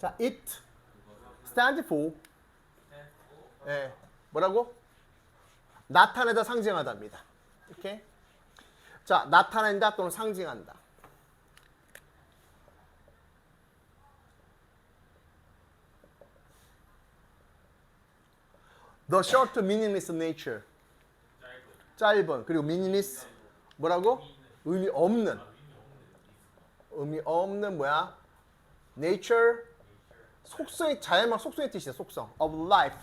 자, it stand for 예, 뭐라고? 나타내다 상징하다입니다. 이렇게 자, 나타낸다 또는 상징한다. The short meaningless nature 짧은 그리고 meaningless 뭐라고? 의미 없는 의미 없는 뭐야? nature 속성의 자연만 속성의 뜻이야 속성. of life.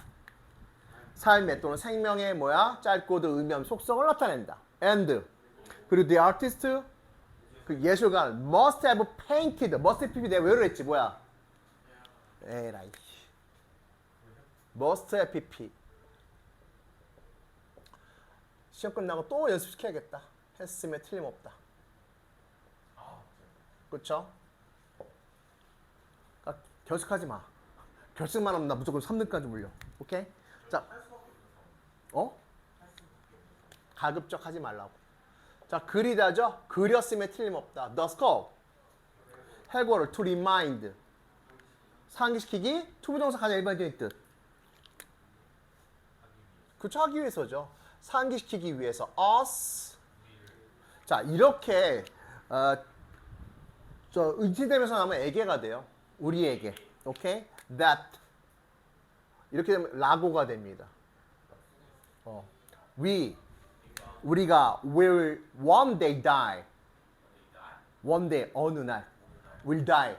삶의 또는 생명의 뭐야? 짧고도 의미 없는 속성을 나타낸다. and. 그리고 the artist 그 예술가 must have painted must have 내가 왜 그랬지? 뭐야? 에라이. must have pp 시험 끝나고 또 연습시켜야겠다. 했으면 틀림없다. 그쵸? 결석하지 마. 결석만 하면 나 무조건 3등까지 물려. 오케이? 자. 어? 가급적 하지 말라고. 자 그리다죠? 그렸으면 틀림없다. The skull 해고를 to remind 상기시키기 투부정사 가장 일반적인 뜻 그쵸? 하기 위해서죠. 상기시키기 위해서 us. 자 이렇게 어, 저 의지되면서 나면 애게가 돼요. 우리에게 오케이 that. 이렇게 되면 라고가 됩니다. 어. we. 우리가 will one day die. One day 어느 날. Will die.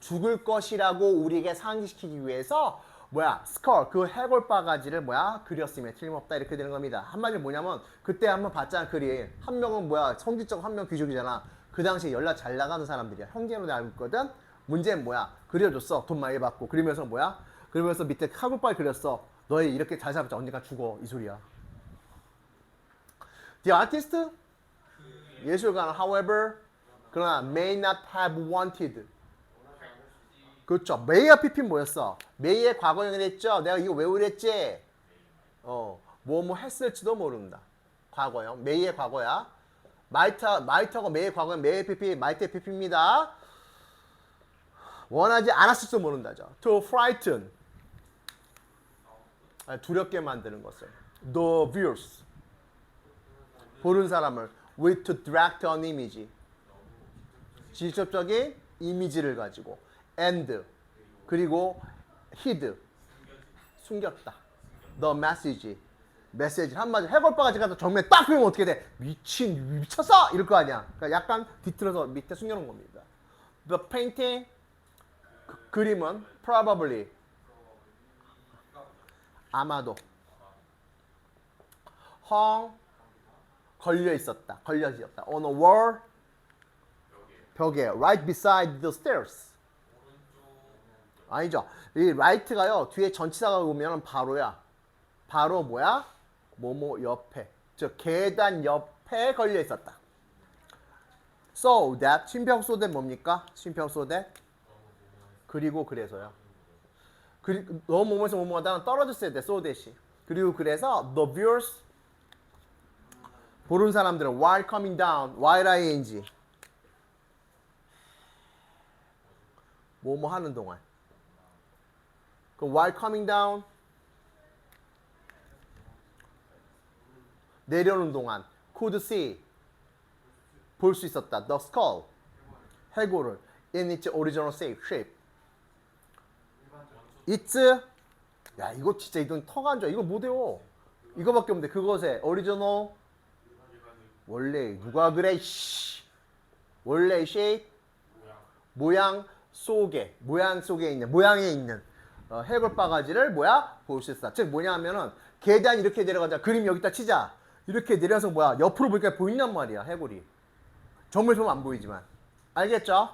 죽을 것이라고 우리에게 상기시키기 위해서 뭐야? 스컬 그 해골 바가지를 뭐야? 그렸으면 틀림없다. 이렇게 되는 겁니다. 한마디로 뭐냐면 그때 한번 봤잖아 글이 한 명은 뭐야? 성질적 한 명 귀족이잖아. 그 당시에 연락 잘 나가는 사람들이야. 형제로 알고 있거든 문제는 뭐야 그려줬어 돈 많이 받고 그러면서 뭐야 그러면서 밑에 바가지 그렸어 너희 이렇게 잘 살았자 언젠가 죽어 이 소리야 The artist 예술가는 however 그러나 may not have wanted 그렇죠. 메이와 피피 뭐였어? 메이의 과거형이 됐죠. 내가 이거 왜 그랬지? 어, 뭐뭐 했을지도 모른다. 과거형. 메이의 과거야. 마이트 마이트하고 메이의 과거형. 메이의 피피, 마이트의 피피입니다. 원하지 않았을지도 모른다죠. To frighten. 아, 두렵게 만드는 것을. The viewers. 보는 사람을 with to direct an image. 직접적인 이미지를 가지고 and 그리고 hid 숨겼다 the message 메시지를 한마디 해골바가지 갖다 정면에 딱 그리면 어떻게 돼 미친 미쳤어 이럴 거 아니야 그러니까 약간 뒤틀어서 밑에 숨겨놓은 겁니다 the painting 그, 그림은 probably 아마도 헝 걸려 있었다 걸려 있었다 on a wall 벽에 right beside the stairs 아니죠. 이 right가요. 뒤에 전치사가 오면 바로야. 바로 뭐야? 뭐뭐 옆에. 즉 계단 옆에 걸려 있었다. So that that 뭡니까? that 그리고 그래서요. 그리, 너무 뭐뭐에서 뭐뭐하다가 떨어졌어야 돼. that이. 그리고 그래서 the viewers 보는 사람들은 while coming down, while ing 뭐뭐 하는 동안 그 while coming down 내려오는 동안 could see 볼 수 있었다. The skull 해골을 in its original shape. It's 야 이거 진짜 이건 턱안 좋아. 이거 못 외워. 이거밖에 없는데 그것의 original 원래 누가 그래? 씨. 원래 shape 모양 속에 모양 속에 있는 모양에 있는 어, 해골 바가지를 뭐야 볼 수 있다. 즉 뭐냐 하면은 계단 이렇게 내려가자. 그림 여기다 치자. 이렇게 내려서 뭐야 옆으로 보니까 보인단 말이야 해골이. 정면에서 보면 안 보이지만 알겠죠?